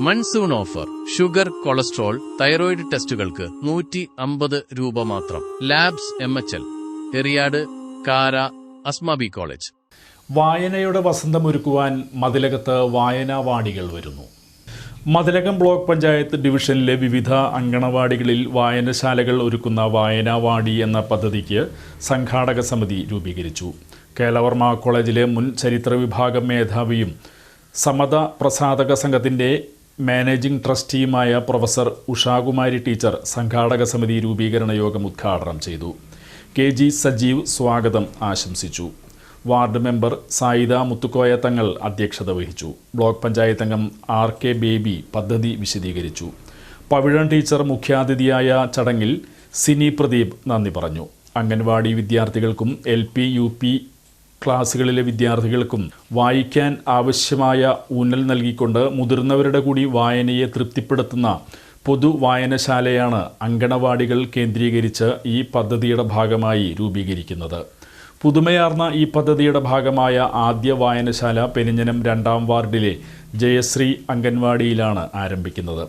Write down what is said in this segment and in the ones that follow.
Monsoon offer. Sugar cholesterol thyroid ടെസ്റ്റുകൾക്ക് നൂറ്റി അമ്പത് രൂപ മാത്രം. Labs M H L. Eriyad Kara Asmabi college. വായനയുടെ വസന്തം ഒരുക്കുവാൻ മതിലകത്ത് വായനാവാടികൾ വരുന്നു. മതിലകം ബ്ലോക്ക് പഞ്ചായത്ത് ഡിവിഷനിലെ വിവിധ അങ്കണവാടികളിൽ വായനശാലകൾ ഒരുക്കുന്ന വായനാവാടി എന്ന പദ്ധതിക്ക് സംഘാടക സമിതി രൂപീകരിച്ചു. കേലവർമ്മ കോളേജിലെ മുൻ ചരിത്ര വിഭാഗം മേധാവിയും സമത പ്രസാധക സംഘത്തിന്റെ മാനേജിംഗ് ട്രസ്റ്റിയുമായ പ്രൊഫസർ ഉഷാകുമാരി ടീച്ചർ സംഘാടക സമിതി രൂപീകരണ യോഗം ഉദ്ഘാടനം ചെയ്തു. കെ ജി സജീവ് സ്വാഗതം ആശംസിച്ചു. വാർഡ് മെമ്പർ സായിദ മുത്തുക്കോയ തങ്ങൾ അധ്യക്ഷത വഹിച്ചു. ബ്ലോക്ക് പഞ്ചായത്ത് അംഗം ആർ കെ ബേബി പദ്ധതി വിശദീകരിച്ചു. പവിഴൻ ടീച്ചർ മുഖ്യാതിഥിയായ ചടങ്ങിൽ സിനി പ്രദീപ് നന്ദി പറഞ്ഞു. അംഗൻവാടി വിദ്യാർത്ഥികൾക്കും എൽ പി യു പി ക്ലാസ്സുകളിലെ വിദ്യാർത്ഥികൾക്കും വായിക്കാൻ ആവശ്യമായ ഊന്നൽ നൽകിക്കൊണ്ട് മുതിർന്നവരുടെ കൂടി വായനയെ തൃപ്തിപ്പെടുത്തുന്ന പൊതു വായനശാലയാണ് അങ്കണവാടികൾ കേന്ദ്രീകരിച്ച് ഈ പദ്ധതിയുടെ ഭാഗമായി രൂപീകരിക്കുന്നത്. പുതുമയാർന്ന ഈ പദ്ധതിയുടെ ഭാഗമായ ആദ്യ വായനശാല പെരിഞ്ഞനം രണ്ടാം വാർഡിലെ ജയശ്രീ അംഗൻവാടിയിലാണ് ആരംഭിക്കുന്നത്.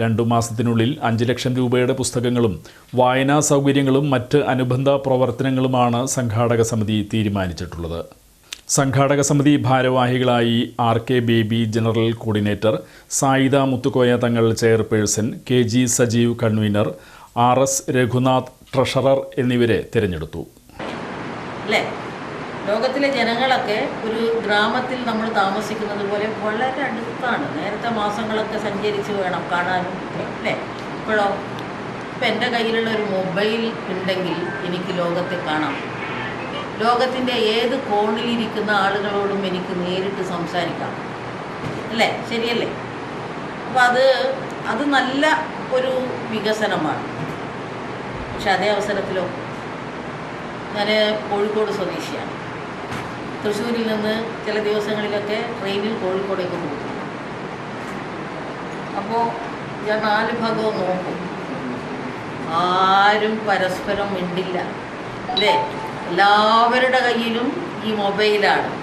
രണ്ടു മാസത്തിനുള്ളിൽ അഞ്ച് ലക്ഷം രൂപയുടെ പുസ്തകങ്ങളും വായനാ സൗകര്യങ്ങളും മറ്റ് അനുബന്ധ പ്രവർത്തനങ്ങളുമാണ് സംഘാടക സമിതി തീരുമാനിച്ചിട്ടുള്ളത്. സംഘാടക സമിതി ഭാരവാഹികളായി R K Baby general coordinator Sayida Muthukoya Thangal chairperson K G Sajeev convener R S Raghunath treasurer എന്നിവരെ തിരഞ്ഞെടുത്തു. ലോകത്തിലെ ജനങ്ങളൊക്കെ ഒരു ഗ്രാമത്തിൽ നമ്മൾ താമസിക്കുന്നത് പോലെ വളരെ അടുത്താണ്. നേരത്തെ മാസങ്ങളൊക്കെ സഞ്ചരിച്ച് വേണം കാണാനും അല്ലേ? ഇപ്പോഴോ? ഇപ്പം എന്റെ കയ്യിലുള്ള ഒരു മൊബൈൽ ഉണ്ടെങ്കിൽ എനിക്ക് ലോകത്തെ കാണാം. ലോകത്തിന്റെ ഏത് കോണിലിരിക്കുന്ന ആളുകളോടും എനിക്ക് നേരിട്ട് സംസാരിക്കാം അല്ലേ? ശരിയല്ലേ? അപ്പോൾ അത് അത് നല്ല ഒരു വികസനമാണ്. പക്ഷെ അതേ അവസരത്തിലോ? ഞാൻ കോഴിക്കോട് സ്വദേശിയാണ്. തൃശ്ശൂരിൽ നിന്ന് ചില ദിവസങ്ങളിലൊക്കെ ട്രെയിനിൽ കോഴിക്കോടേക്ക് പോകും. അപ്പോൾ ഞാൻ നാല് ഭാഗവും നോക്കും. ആരും പരസ്പരം മിണ്ടില്ല. അല്ലേ? എല്ലാവരുടെ കയ്യിലും ഈ മൊബൈലാണ്.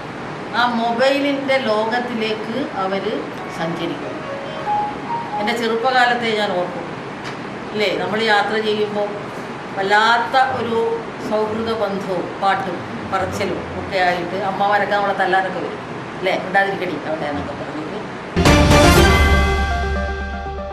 ആ മൊബൈലിന്റെ ലോകത്തിലേക്ക് അവർ സഞ്ചരിക്കും. എന്റെ ചെറുപ്പകാലത്തെ ഞാൻ ഓർക്കും. അല്ലേ? നമ്മൾ യാത്ര ചെയ്യുമ്പോൾ വല്ലാത്ത ഒരു സൗഹൃദ ബന്ധവും പാട്ടും പറച്ചിലും ഒക്കെ ആയിട്ട് അമ്മമാരൊക്കെ നമ്മളെ തല്ലാനൊക്കെ വരും. അല്ലേ? ഉണ്ടാതിരിക്കടി അവിടെ എന്നൊക്കെ പറഞ്ഞിട്ട്.